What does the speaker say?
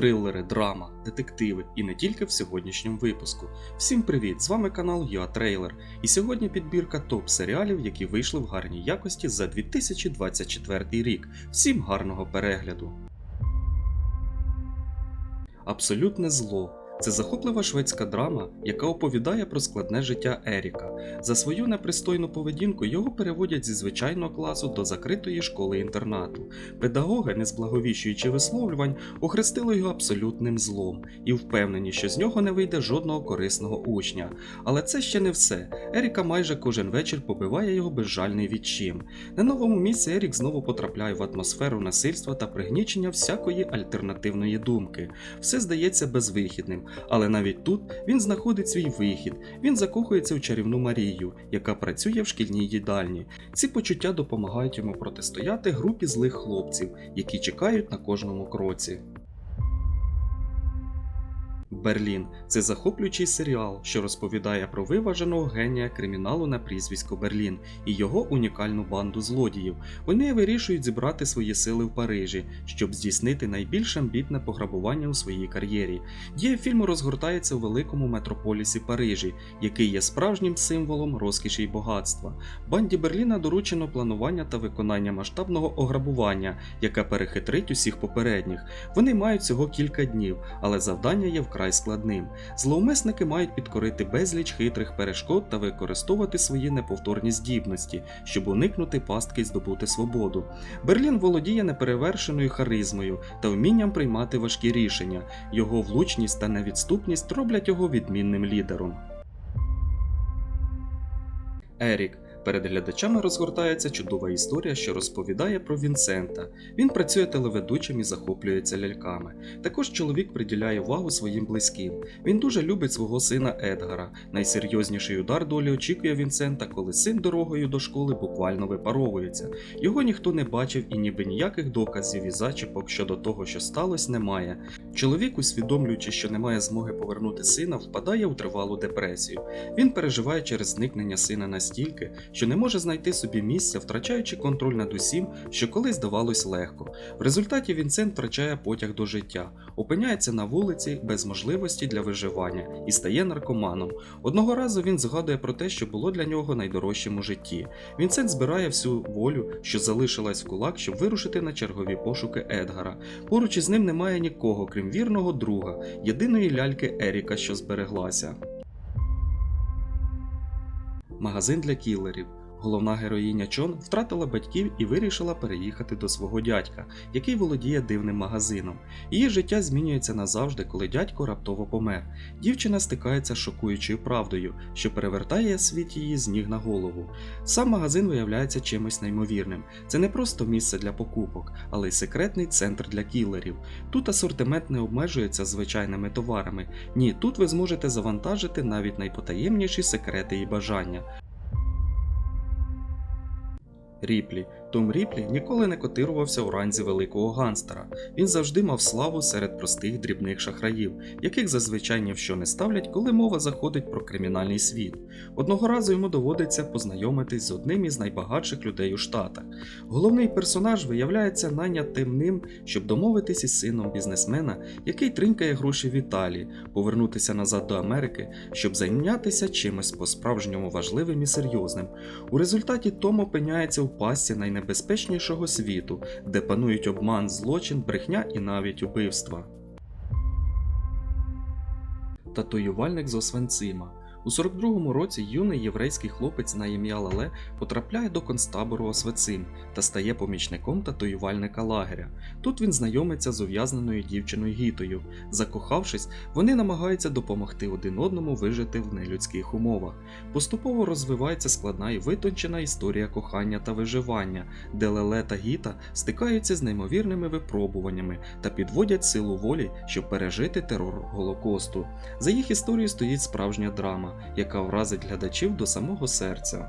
трилери, драма, детективи і не тільки в сьогоднішньому випуску. Всім привіт! З вами канал UA і сьогодні підбірка топ серіалів, які вийшли в гарній якості за 2024 рік. Всім гарного перегляду! Абсолютне зло. Це захоплива шведська драма, яка оповідає про складне життя Еріка. За свою непристойну поведінку його переводять зі звичайного класу до закритої школи інтернату. Педагоги, не зблаговіщуючи висловлювань, охрестили його абсолютним злом і впевнені, що з нього не вийде жодного корисного учня. Але це ще не все. Еріка майже кожен вечір побиває його безжальний відчим. На новому місці Ерік знову потрапляє в атмосферу насильства та пригнічення всякої альтернативної думки. Все здається безвихідним. Але навіть тут він знаходить свій вихід. Він закохується в чарівну Марію, яка працює в шкільній їдальні. Ці почуття допомагають йому протистояти групі злих хлопців, які чекають на кожному кроці. Берлін це захоплюючий серіал, що розповідає про виваженого генія криміналу на прізвисько Берлін і його унікальну банду злодіїв. Вони вирішують зібрати свої сили в Парижі, щоб здійснити найбільш амбітне пограбування у своїй кар'єрі. Дія фільму розгортається у великому метрополісі Парижі, який є справжнім символом розкіші й багатства. Банді Берліна доручено планування та виконання масштабного ограбування, яке перехитрить усіх попередніх. Вони мають всього кілька днів, але завдання є вкрай складним. Зловмисники мають підкорити безліч хитрих перешкод та використовувати свої неповторні здібності, щоб уникнути пастки й здобути свободу. Берлін володіє неперевершеною харизмою та вмінням приймати важкі рішення. Його влучність та невідступність роблять його відмінним лідером. Ерік Перед глядачами розгортається чудова історія, що розповідає про Вінсента. Він працює телеведучим і захоплюється ляльками. Також чоловік приділяє увагу своїм близьким. Він дуже любить свого сина Едгара. Найсерйозніший удар долі очікує Вінсента, коли син дорогою до школи буквально випаровується. Його ніхто не бачив і ніби ніяких доказів і зачіпок щодо того, що сталося, немає. Чоловік, усвідомлюючи, що немає змоги повернути сина, впадає у тривалу депресію. Він переживає через зникнення сина настільки, що не може знайти собі місця, втрачаючи контроль над усім, що колись здавалось легко. В результаті Вінсент втрачає потяг до життя, опиняється на вулиці без можливості для виживання і стає наркоманом. Одного разу він згадує про те, що було для нього найдорожчим у житті. Вінсент збирає всю волю, що залишилась в кулак, щоб вирушити на чергові пошуки Едгара. Поруч із ним немає нікого, крім вірного друга, єдиної ляльки Еріка, що збереглася. Магазин для кілерів. Головна героїня Чон втратила батьків і вирішила переїхати до свого дядька, який володіє дивним магазином. Її життя змінюється назавжди, коли дядько раптово помер. Дівчина стикається з шокуючою правдою, що перевертає світ її з ніг на голову. Сам магазин виявляється чимось неймовірним. Це не просто місце для покупок, але й секретний центр для кілерів. Тут асортимент не обмежується звичайними товарами. Ні, тут ви зможете завантажити навіть найпотаємніші секрети і бажання. Ріплі. Том Ріплі ніколи не котирувався у ранзі великого ганстера. Він завжди мав славу серед простих дрібних шахраїв, яких зазвичай ні в що не ставлять, коли мова заходить про кримінальний світ. Одного разу йому доводиться познайомитись з одним із найбагатших людей у Штатах. Головний персонаж виявляється найнятим ним, щоб домовитись із сином бізнесмена, який тринкає гроші в Італії, повернутися назад до Америки, щоб зайнятися чимось по-справжньому важливим і серйозним. У результаті Том опиняється у пастці найнебезпечнішого світу, де панують обман, злочин, брехня і навіть убивства. Татуювальник з Освенцима у 42-му році юний єврейський хлопець на ім'я Лале потрапляє до концтабору Освецим та стає помічником татуювальника лагеря. Тут він знайомиться з ув'язненою дівчиною Гітою. Закохавшись, вони намагаються допомогти один одному вижити в нелюдських умовах. Поступово розвивається складна і витончена історія кохання та виживання, де Леле та Гіта стикаються з неймовірними випробуваннями та підводять силу волі, щоб пережити терор Голокосту. За їх історією стоїть справжня драма яка вразить глядачів до самого серця.